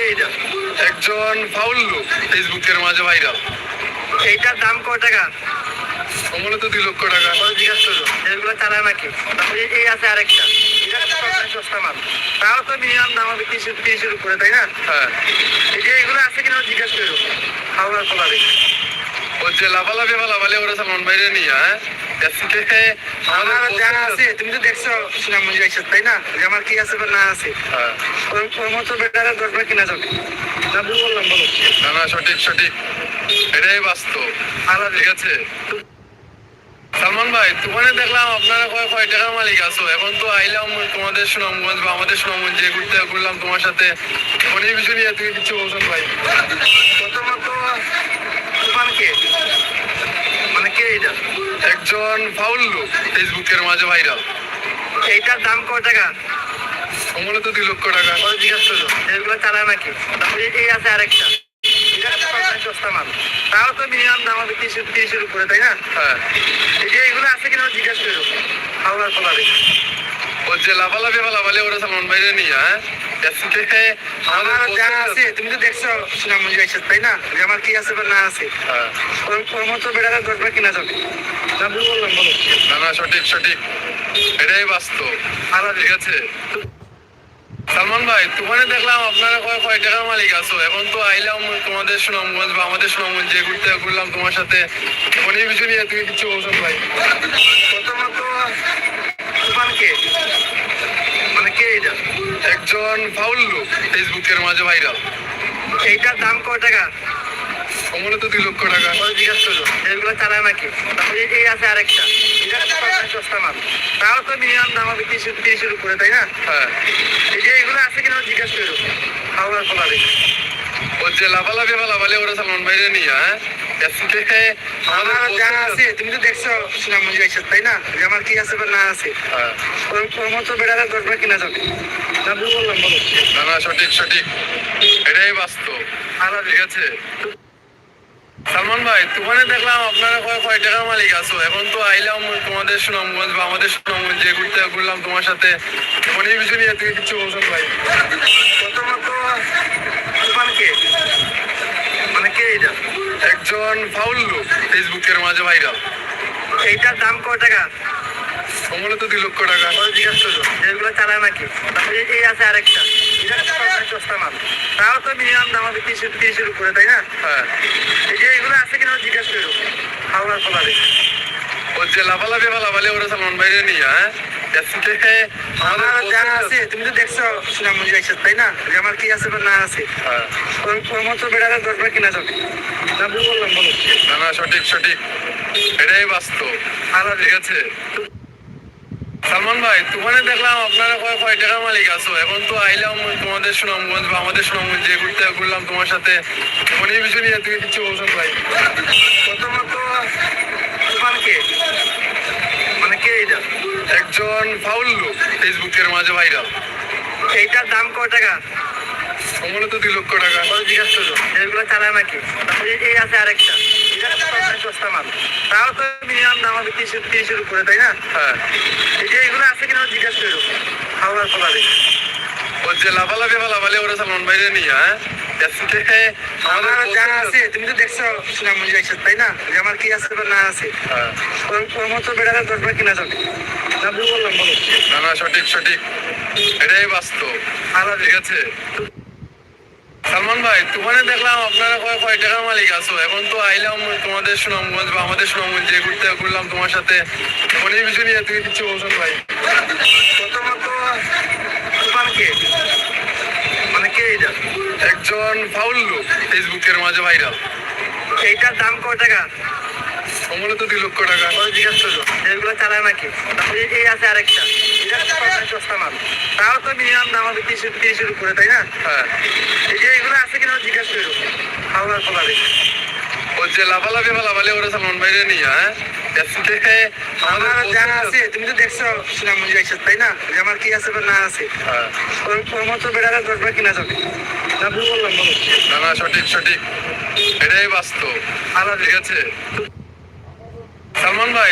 কে এটা একজন ফাউল লোক ফেসবুকের মাঝে ভাইরাল এইটার দাম কয় টাকা? কমলে তো দুই লক্ষ টাকা। জিজ্ঞাসা করল? এগুলো চালা নাকি? এই- আছে আরেকটা। সস্তা মাল। তাও তো মিনিমাম দাম হবে তিনশো তিনশোর উপরে তাই না? হ্যাঁ। এই যে এগুলো আছে কিনা জিজ্ঞাসা করল হাওড়ার কলারে ও যে লাভালাভি লাভালে ওরা সালমান বাইরে নিয়ে হ্যাঁ? আমার আমাদের আছে তুমি তো দেখছ সুনামগঞ্জ আইসা তাই না? যে আমার কি আছে বা না আছে। হ্যাঁ। ওর ওর মতো বেটারা দরবার কিনা যাবে না ভুল বললাম বলো। না না সঠিক সঠিক। এটাই বাস্তব ঠিক আছে? সালমান ভাই দোকানে দেখলাম আপনারা কয় কয় টাকার মালিক আছো? এখন তো আইলাম তোমাদের সুনামগঞ্জ বা আমাদের সুনামগঞ্জ যে ঘুরতে ঘুরলাম তোমার সাথে। এই বিষয় নিয়ে তুমি কিছু বলছেন ভাই? প্রথমত কে এটা একজন ফাউল লোক ফেসবুকের মাঝে ভাইরাল এইটার দাম কত টাকা? কমলে তো দুই লক্ষ টাকা। জিজ্ঞাসা করল এগুলো চালা নাকি? এই আছে আরেকটা। তাও তো মিনিমাম দাম হবে তিরিশ তিরিশের উপরে তাই না? হ্যাঁ। এই যে এগুলো আছে কিনা জিজ্ঞাসা করল হাওড়ার কলারে ওরা সালমান নিয়ে হ্যাঁ? আজকে আমাদের জানা আছে তুমি তো দেখছ সুনামগঞ্জ আইসা তাই না? যে আমার কি আছে বা না আছে। ওর ওর মতো বেটারা দরবার কিনা যাবে না বললাম বলো। না না সঠিক সঠিক। এটাই বাস্তব। আলাদা ঠিক আছে? সালমান ভাই দোকানে দেখলাম আপনারা কয় কয় টাকার মালিক আছো? এখন তো আইলাম তোমাদের সুনামগঞ্জ বা আমাদের সুনামগঞ্জ ঘুরতে ঘুরলাম তোমার সাথে। এই বিষয় নিয়ে তুমি কিছু বলছেন ভাই। প্রথমত কে মানে কে এটা? একজন ফাউল লোক ফেসবুকের মাঝে ভাইরাল। এইটার দাম কয় টাকা? কমলে তো দুই লক্ষ টাকা। জিজ্ঞাসা করল? এগুলো চালা নাকি? এই আছে আরেকটা। সস্তা মাল। তাও তো মিনিমাম দাম হবে তিনশো তিনশোর উপরে তাই না? হ্যাঁ। এই যে এগুলো আছে কিনা জিজ্ঞাসা করল হাওড়ার কলারে ও যে লাভালাভি লাভালে ওরা সালমান বাইরে নিয়ে হ্যাঁ? আমার আছে তুমি তো দেখছ সুনামগঞ্জ আইসা তাই না? যে আমার কি আছে বা না আছে। হ্যাঁ। ওর ওর মতো বেটারা দরবার কিনা যাবে। না বললাম বলো। না না সঠিক সঠিক। এটাই বাস্তব ঠিক আছে? সালমান ভাই দোকানে দেখলাম আপনারা কয় কয় টাকার মালিক আছো? এখন তো আইলাম তোমাদের সুনামগঞ্জ বা আমাদের সুনামগঞ্জ যে ঘুরতে ঘুরলাম তোমার সাথে। এই বিষয় নিয়ে তুমি কিছু বলছেন ভাই? প্রথমত তোমার কে মানে কে এটা একজন ফাউল লোক ফেসবুকের মাঝে ভাইরাল। এইটার দাম কয় টাকা? কমলে তো দুই লক্ষ টাকা। জিজ্ঞাসা করল এগুলো চালা নাকি? এই আছে আরেকটা। তাও তো মিনিমাম দাম হবে তিনশো তিনশোর উপরে তাই না? হ্যাঁ। এই যে এগুলো আছে কিনা জিজ্ঞাসা করল। হাওড়ার ও যে লাভালাভি লাভালে ওরা সালমান বাইরে নিয়ে হ্যাঁ? আমার আমাদের আছে তুমি তো দেখছ সুনামগঞ্জ আইসা তাই না? যে আমার কি আছে বা না আছে। হ্যাঁ। ওর ওর মতো বেটারা দরবার কিনা যাবে না বললাম বলো। না না সঠিক সঠিক। এটাই বাস্তব। আলাদা ঠিক আছে? সালমান ভাই দোকানে দেখলাম আপনারা কয় কয় টাকার মালিক আছো? এখন তো আইলাম তোমাদের সুনামগঞ্জ বা আমাদের সুনামগঞ্জ যে ঘুরতে ঘুরলাম তোমার সাথে। এই বিষয় নিয়ে তুমি কিছু বলছেন ভাই? প্রথমত তোমার কে এটা? একজন ফাউল লোক ফেসবুকের মাঝে ভাইরাল। এইটার দাম কয় টাকা? কমলে তো দুই লক্ষ টাকা। ওরা জিজ্ঞাসা করল? এগুলো চালা নাকি? এই আছে আরেকটা। সস্তা মাল। তাও তো মিনিমাম দাম হবে তিনশো তিনশোর উপরে তাই না? হ্যাঁ। এই যে এগুলো আছে কিনা জিজ্ঞাসা করল। হাওড়ার কলারে ও যে লাভালাভি লাভালে ওরা সালমান বাইরে নিয়ে হ্যাঁ? আজকে আমার আমাদের জানা আছে তুমি তো দেখছ সুনামগঞ্জ আইসা তাই না? যে আমার কি আছে বা না আছে। হ্যাঁ। ওর ওর মতো বেটারা দরবার কিনা যাবে? না বললাম বলো। না না সঠিক সঠিক। এটাই বাস্তব ঠিক আছে? সালমান ভাই দোকানে দেখলাম আপনারা কয় কয় টাকার মালিক আছো? এখন তো আইলাম তোমাদের সুনামগঞ্জ বা আমাদের সুনামগঞ্জ যে ঘুরতে ঘুরলাম তোমার সাথে। এই বিষয় নিয়ে তুমি কিছু বলছেন ভাই? প্রথমত তোমার কে মানে কে এটা? একজন ফাউল লোক ফেসবুকের মাঝে ভাইরাল। এইটার দাম কয় টাকা? কমলে তো দুই লক্ষ টাকা। ওরা জিজ্ঞাসা করল এগুলো চালা নাকি? এই আছে আরেকটা। সস্তা মাল। তাও তো মিনিমাম দাম হবে তিনশো তিনশোর উপরে তাই না? হ্যাঁ। এই যে এগুলো আছে কিনা জিজ্ঞাসা করল হাওড়ার কলারে ও যে লাভালাভি লাভালে ওরা সালমান বাইরে নিয়ে হ্যাঁ? আজকে আমার জানা আছে তুমি তো দেখছ সুনামগঞ্জ আইসা তাই না? যে আমার কি আছে বা না আছে। হ্যাঁ। ওর মতো বেটারা দরবার কিনা যাবে? না ভুল বললাম বলো। না না সঠিক সঠিক। এটাই বাস্তব। ঠিক আছে? সালমান ভাই